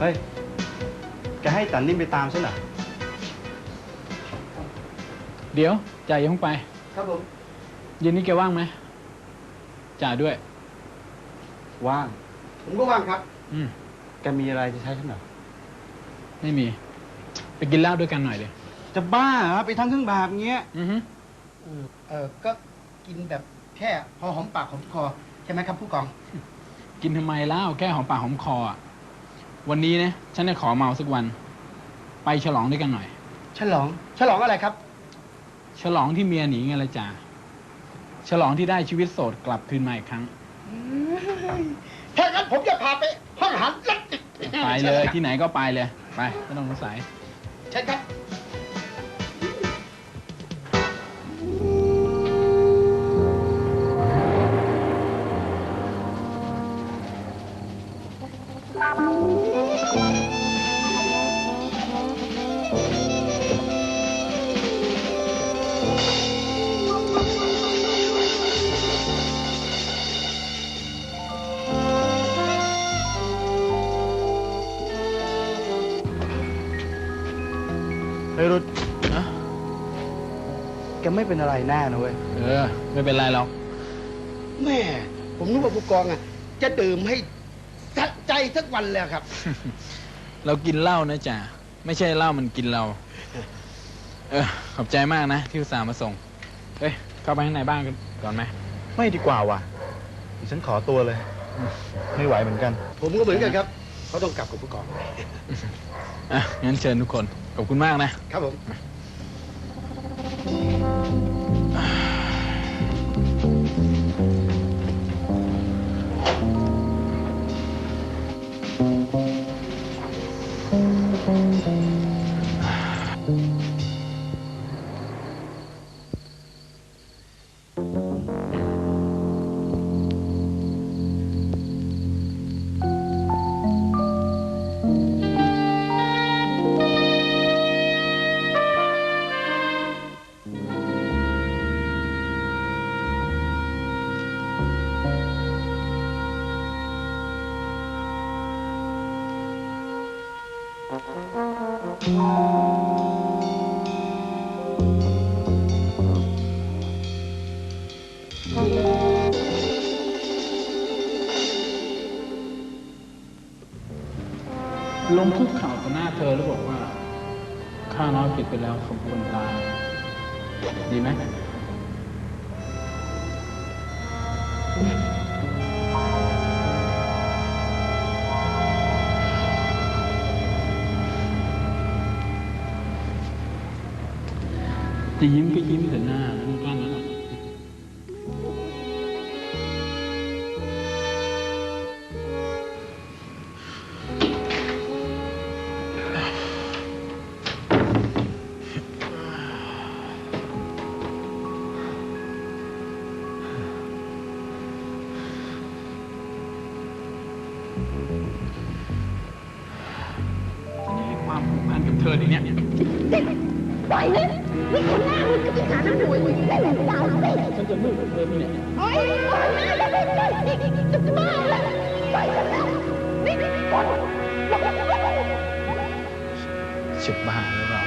เฮ้ย แกให้ตันนิ่มไปตามฉันเหรอ เดี๋ยวจ่าอย่าเพิ่งไป ครับผม เย็นนี้แกว่างไหมจ่าด้วย ว่าง ผมก็ว่างครับ อืม แกมีอะไรจะใช้ฉันเหรอ ไม่มี ไปกินเหล้าด้วยกันหน่อยเลยจะบ้าเหรอไปทั้งเครื่องแบบเงี้ย อือฮึเออก็กินแบบแค่พอหอมปากหอมคอ ใช่ไหมครับผู้กอง กินทำไมเหล้าแค่หอมปากหอมคออะ วันนี้นะ ฉันจะขอเมาสักวัน ไปฉลองด้วยกันหน่อย ฉลอง ฉลองอะไรครับ ฉลองที่เมียหนีไงละจ่าฉลองที่ได้ชีวิตโสดกลับคืนมาอีกครั้ง ถ้างั้นผมจะพาไปห้องอาหารรักติดไปเลยที่ไหนก็ไปเลย ไปไม่ต้องสงสัยใช่ครับ เฮ้ยรุดอะแกไม่เป็นอะไรแน่นะเว้ย เออ ไม่เป็นไรหรอก แม่ ผมนึกว่าผู้กองอะ จะดื่มให้สะใจสักวันเลยครับ เรากินเหล้านะจ่า ไม่ใช่เหล้ามันกินเรา เออ ขอบใจมากนะ ที่อุตส่าห์มาส่งเฮ้ย เข้าไปข้างในบ้านกันก่อนไหม ไม่ดีกว่าว่ะเดี๋ยวฉันขอตัวเลย ไม่ไหวเหมือนกัน ผมก็เหมือนกันครับ เขาต้องกลับกับผู้กองอะงั้นเชิญทุกคน ขอบคุณมากนะ ครับผม ลงคุกเข่าต่อหน้าเธอแล้วบอกว่า ข้าน้อยผิดไปแล้วสมควรตาย ดีไหม จะยิ้มก็ยิ้มเถอะหน้าไม่ต้องกลั้น ปล้วหรอกฉันจะให้ความผูกพันกับเธอในเนี้ยปล่อยนะนี่คนหน้ามึงก็ไปหาน้ำหวยได้แบบดาวสิฉันจะมืดเธอไหมเนี่ยเฮ้ยปล่อยนะจะเป็นได้นี่จะบ้าแล้วปล่อยฉันนะนี่นี่ปล่อยปล่อยจะบ้าหรือเปล่า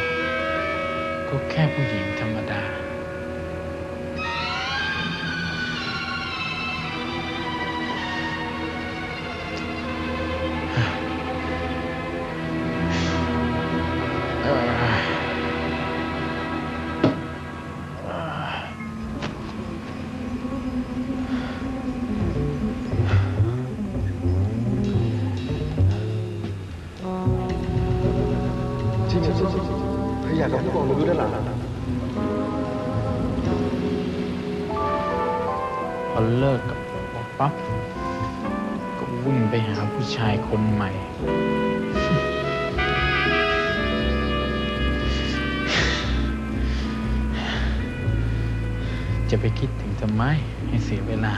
ก็แค่ผู้หญิงธรรมดา กับผู้กองมาดูด้านหลังพอเลิกกับปอปั๊บก็วิ่งไปหาผู้ชายคนใหม่ จะไปคิดถึงทำไมให้เสียเวลา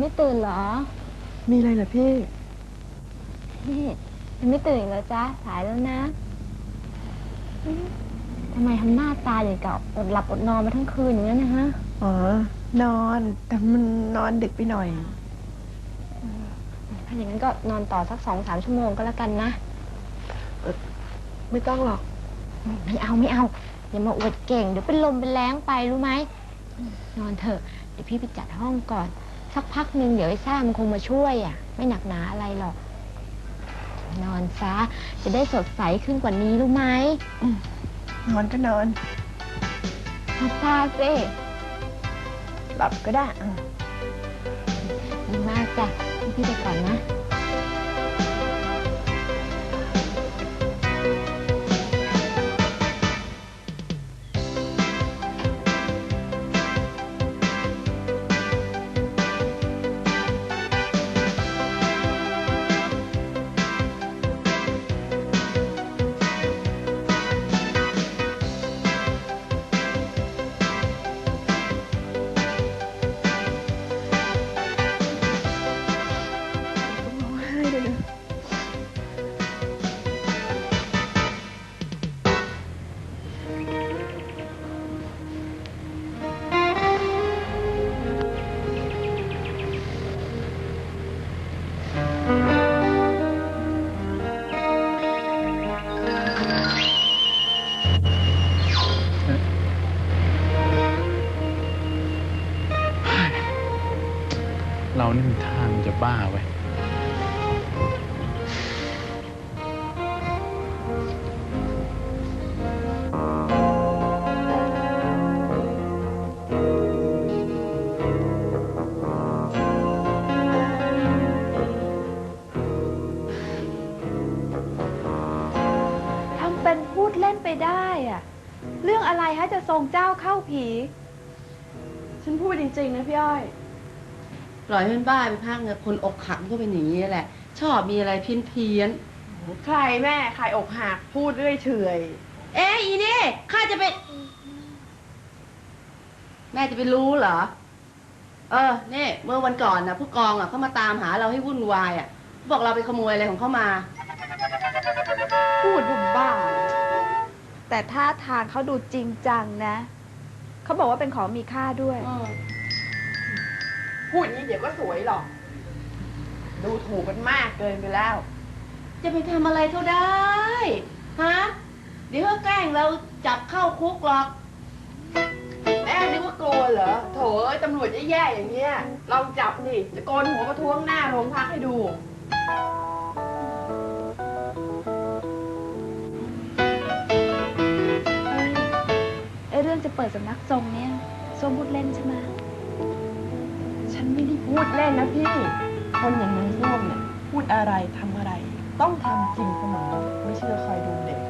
ไม่ตื่นเหรอ มีอะไรเหรอพี่นี่ยังไม่ตื่นอีกเหรอจ๊ะ สายแล้วนะอืมทำไมทำหน้าตาอย่างกับอดหลับอดนอนมาทั้งคืนอย่างนั้นนะฮะ อ๋อ นอน แต่มันนอนดึกไปหน่อย ถ้าอย่างนั้นก็นอนต่อสักสองสามชั่วโมงก็แล้วกันนะ ไม่ต้องหรอก ไม่เอาไม่เอาอย่ามาอวดเก่งเดี๋ยวเป็นลมเป็นแรงไปรู้ไหม นอนเถอะ เดี๋ยวพี่ไปจัดห้องก่อน สักพักหนึ่งเดี๋ยวไอ้ซ่ามันคงมาช่วยอะ ไม่หนักหนาอะไรหรอก นอนซะ จะได้สดใสขึ้นกว่านี้รู้ไหมนอนก็นอนพับตาสิหลับก็ได้อะดีมากจ้ะพี่พี่ไปก่อนนะ จะบ้าไว้ทำเป็นพูดเล่นไปได้อะเรื่องอะไรฮะจะทรงเจ้าเข้าผี ฉันพูดจริง ๆ นะพี่อ้อย ปล่อยให้มันบ้าไปพักเนี่ยคนอกหักมันก็เป็นอย่างนี้แหละ ชอบมีอะไรเพี้ยนเพี้ยนใครแม่ใครอกหักพูดเรื่อยเฉยๆเอ๊ะอีนี่ข้าจะไป แม่จะไปรู้เหรอ เออนี่เมื่อวันก่อนนะผู้กองอะเขามาตามหาเราให้วุ่นวายอะบอกเราไปขโมยอะไรของเขามา พูดบุ่มบ้าแต่ท่าทางเขาดูจริงจังนะ เขาบอกว่าเป็นของมีค่าด้วย พูดอย่างนี้เดี๋ยวก็สวยหรอก ดูถูกกันมากเกินไปแล้ว จะไปทำอะไรเขาได้ ฮะ เดี๋ยวเขาแกล้งเราจับเข้าคุกหรอก แม่นึกว่ากลัวเหรอ โถเอ้ยตำรวจแย่ๆอย่างเงี้ย ลองจับนี่จะโกนหัวประท้วงหน้าโรงพักให้ดูไอ้เรื่องจะเปิดสำนักทรงเนี่ยส้มพูดเล่นใช่ไหม ฉันไม่ได้พูดเล่นนะพี่ คนอย่างนางส้มเนี่ยพูดอะไรทำอะไร ต้องทำจริงเสมอไม่เชื่อคอยดูเด็ก